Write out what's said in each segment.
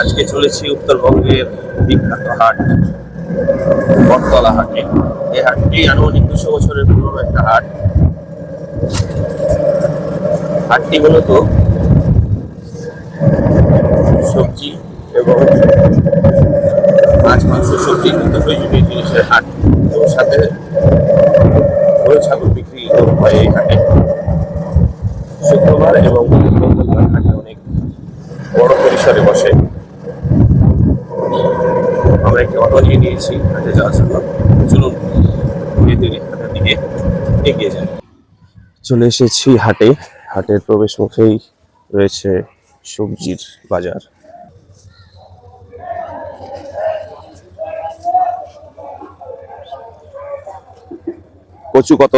আজকে চলেছি উত্তরবঙ্গের বিখ্যাত হাট, বটতলা হাটে। এই হাটটি আনুমানিক দুশো বছরের পুরনো একটা হাট। হাটটি মূলত সবজি এবং মাছ, মাংস, সবজি কিন্তু প্রয়োজনীয় জিনিসের হাট। এবং সাথে গরু, ছাগল বিক্রি হয় এই হাটে শুক্রবার এবং মঙ্গলবার অনেক বড় পরিসরে বসে। আমরা একটি অটো নিয়ে নিয়েছি, হাটে যাওয়ার জন্য। চলুন, ধীরে ধীরে দিকে এগিয়ে যাই। চলে এসেছি হাটে। হাটের প্রবেশ মুখেই রয়েছে সবজির বাজার। কচু কত?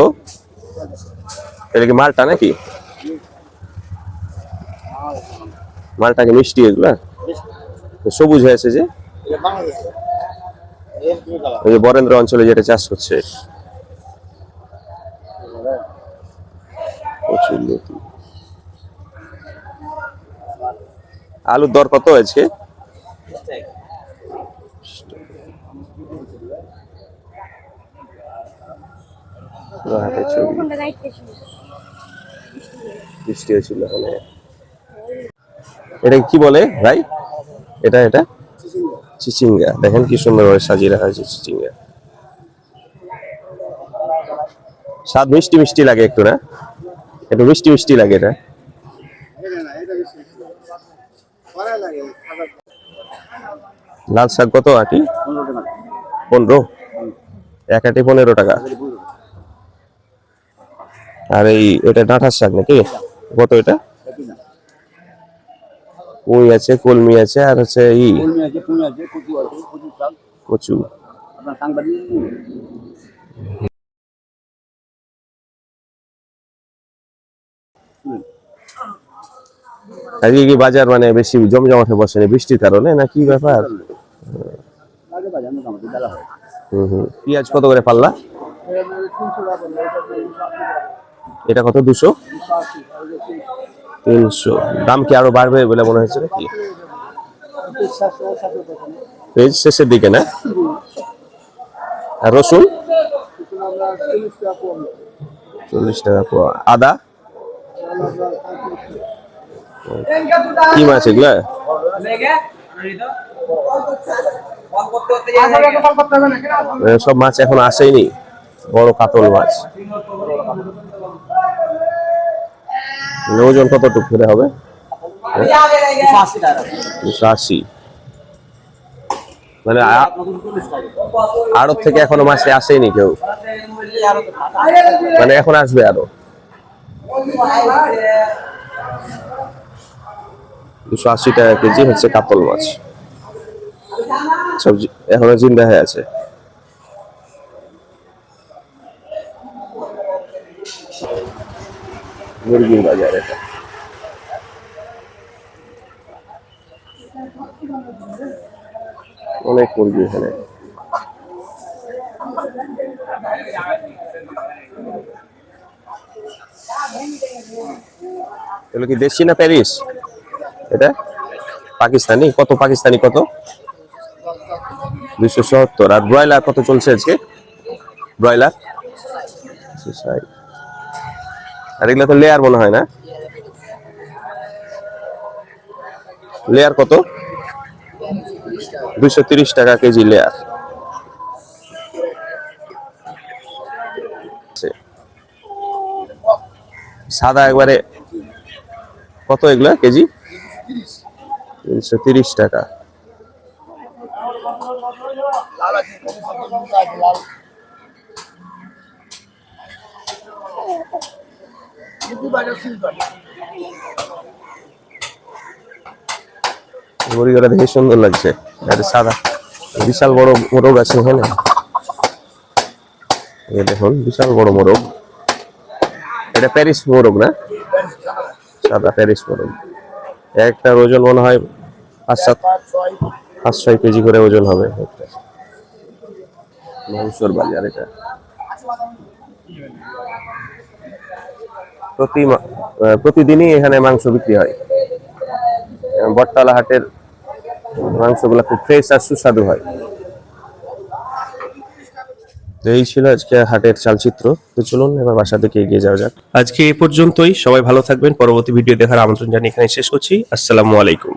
এটা কি মালটা নাকি? মালটা কি মিষ্টি এগুলা সবুজ হয়েছে যে? ওই যে বরেন্দ্র অঞ্চলে যেটা চাষ হচ্ছে। আলুর দর কত আছে হাটের ছবি বৃষ্টি হয়েছিল ওখানে এটা কি বলে ভাই এটা এটা? চিচিঙ্গা। দেখেন কি সুন্দর ভাবে সাজিয়ে রাখা হয়েছে চিচিঙ্গা। স্বাদ মিষ্টি মিষ্টি লাগে একটু, না? একটু মিষ্টি মিষ্টি লাগে এটা। লাল শাক কত, আটি? পনেরো। এক আটি পনেরো টাকা। আর এই, এটা ডাঁটার শাক নাকি? কত এটা? পুঁই আছে কলমি আছে আর হচ্ছে ই। কচু আজকে কি বাজার মানে বেশি জমজমাটে বসেনি বৃষ্টির কারণে না কি ব্যাপার? পেঁয়াজ কত করে পাল্লা? এটা কত? দুশো? তিনশো। দাম কি আরও বাড়বে বলে মনে হচ্ছে নাকি? পেজ শেষের দিকে না? আর রসুন? চল্লিশ টাকা পোয়া। আদা? কি মাছ এগুলা? সব মাছ এখন আসেনি বড় কাতল মাছ। ওজন কতটুকু করে হবে। আশি। মানে আড়ত থেকে এখনও মাছে আসেনি কেউ। মানে এখন আসবে আরও। দুশো আশি টাকা কেজি হচ্ছে কাতল মাছ। সবজি এখনও জিন্দা হয়ে আছে। মুরগির বাজার এটা। অনেক মুরগি এখানে। এগুলো কি দেশি না প্যারিস? এটা পাকিস্তানি? কত পাকিস্তানি কত? দুশো সত্তর। আর ব্রয়লার কত চলছে আজকে? ব্রয়লার? ষাট। আর এগুলো তো লেয়ার মনে হয় না? লেয়ার কত? দুইশো তিরিশ টাকা কেজি লেয়ার সাদা একবারে কত এগুলো কেজি? তিনশো তিরিশ টাকা। মুরগিটা দেখে সুন্দর লাগছে। এটা সাদা। বিশাল বড় মোরগ আছে এখানে। দেখুন, বিশাল বড় মোরগ। এটা প্যারিস মোরগ না? সাদা প্যারিস মোরগ। একটা ওজন মনে হয় পাঁচ সাত, পাঁচ ছয় কেজি করে ওজন হবে একটা। মাংসর বাজার এটা। প্রতি প্রতিদিনই এখানে মাংস বিক্রি হয়। বটতলা হাটের মাংসগুলো খুব ফ্রেশ আর সুস্বাদু হয়। তো এই ছিল আজকে হাটের চালচিত্র। তো চলুন, এবার বাসা থেকে এগিয়ে যাওয়া যাক। আজকে এ পর্যন্তই। সবাই ভালো থাকবেন। পরবর্তী ভিডিও দেখার আমন্ত্রণ জানিয়ে এখানে শেষ করছি। আসসালামু আলাইকুম।